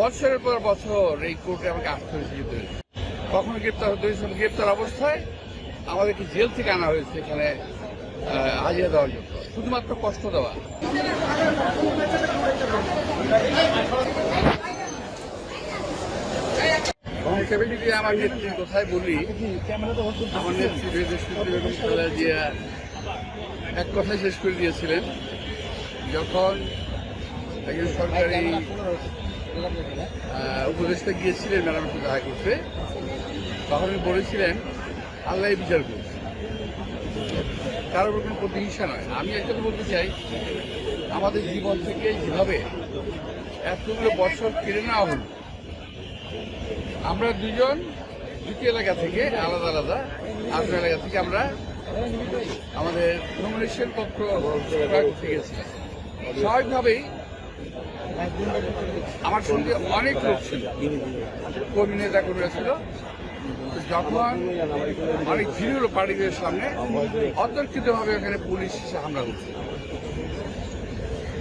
বছরের পর বছর এই কোর্টে আমাকে আসতে হয়েছে যেতে কখনো গ্রেপ্তার হতে হয়েছে গ্রেপ্তার অবস্থায় আমাদেরকে জেল থেকে আনা হয়েছে এখানে হাজিরা দেওয়ার জন্য। শুধুমাত্র কষ্ট দেওয়া। আমার নেত্রীর কোথায় বলি, আমার নেত্রী এক কথায় শেষ করে দিয়েছিলেন, যখন একজন সরকারি উপদেষ্টা গিয়েছিলেন ম্যাডামের সাথে দেখা করতে। তখন বলেছিলেন, আল্লাহ বিচার করুন কারোর কোনো প্রতিহিংসা নয়। আমি একটা বলতে চাই, আমাদের জীবন থেকে যেভাবে এতগুলো বছর কেড়ে নেওয়া হলো, আমরা দুজন দুটি এলাকা থেকে আলাদা আলাদা আটটা এলাকা থেকে আমরা আমাদের নমিনেশন পত্র গেছিলাম স্বাভাবিকভাবেই আমার সঙ্গে অনেক লোক ছিল। কর্মী নেতা কর্মীরা ছিল। যখন অনেক ভিড় হলো পার্টিদের সামনে, অতর্কিতভাবে এখানে পুলিশ এসে হামলা করছে।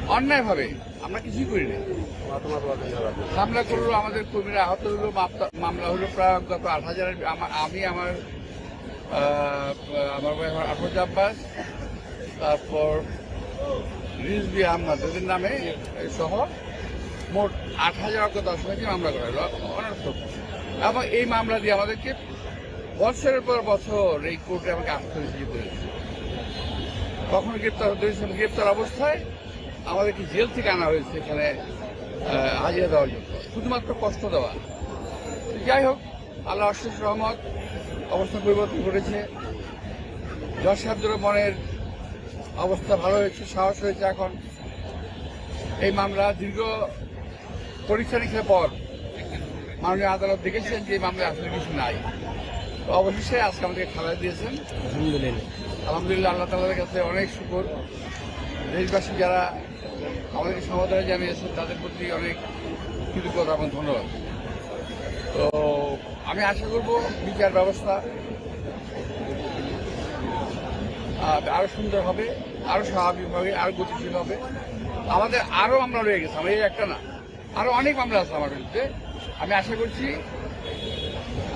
অন্যায়ভাবে আমরা কিছুই করি না হামলা করল আমাদের কর্মীরা, আহত হলো মামলা- হলো প্রায় গত আট হাজারের আমা- আমি, আমার আমার আফরোজ আব্বাস, তারপর রিজবি আহমদ, এদের নামে সহ মোট আট হাজার অজ্ঞ দশমিকে মামলা করা হলো অনর্থক এবং এই মামলা দিয়ে আমাদেরকে বছরের পর বছর এই কোর্টে আমাকে আসতে হয়েছে যেতে কখনো গ্রেপ্তার হতে হয়েছে, গ্রেপ্তার অবস্থায় আমাদেরকে জেল থেকে আনা হয়েছে এখানে হাজিরা দেওয়ার জন্য। শুধুমাত্র কষ্ট দেওয়া। যাই হোক, আল্লাহ আশিস রহমত, অবস্থা পরিবর্তন করেছে যশ মনের অবস্থা ভালো হয়েছে, সাহস হয়েছে এখন। এই মামলা দীর্ঘ পরীক্ষা নিরীক্ষার পর মাননীয় আদালত দেখেছেন যে মামলায় আসলে কিছু নাই। তো অবশেষে আজকে আমাদেরকে খালায় দিয়েছেন। আলহামদুলিল্লাহ। আলহামদুলিল্লাহ আল্লাহ তালার কাছে অনেক শুকর। দেশবাসী যারা আমাদেরকে সমাধানে জানিয়েছেন তাদের প্রতি অনেক কৃতজ্ঞতা এবং ধন্যবাদ। তো আমি আশা করব বিচার ব্যবস্থা আরও সুন্দর হবে আরও স্বাভাবিক হবে আরও গতিশীল হবে। আমাদের আরও আমরা রয়ে গেছি আমার এই একটা না। আরও অনেক মামলা আছে আমার বিরুদ্ধে। আমি আশা করছি,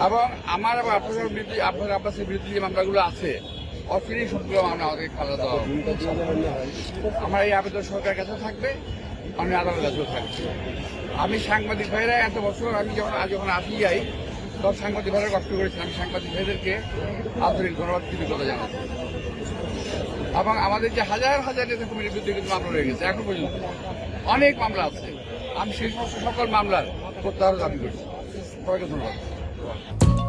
এবং আমার আবার আপনার বিরুদ্ধে আপনার আব্বাসের বিরুদ্ধে যে মামলাগুলো আছে অচিরেই সবগুলো মামলা আমাদের খালা দেওয়া আমার এই আবেদন সরকারের কাছে থাকবে, আমি আদালতের কাছেও থাকবে। আমি সাংবাদিক ভাইরা এত বছর আমি যখন আজ যখন আসি যাই, তখন সাংবাদিক ভাইরা কষ্ট করেছেন। আমি সাংবাদিক ভাইদেরকে আন্তরিক ধন্যবাদ, কৃতজ্ঞতা জানাচ্ছি এবং আমাদের যে হাজার হাজার নেতা কমিটির বিরুদ্ধে কিন্তু মামলা রয়ে গেছে, এখন পর্যন্ত। অনেক মামলা আছে। আমি সেই সকল মামলার প্রত্যাহার দাবি করছি। সবাইকে ধন্যবাদ।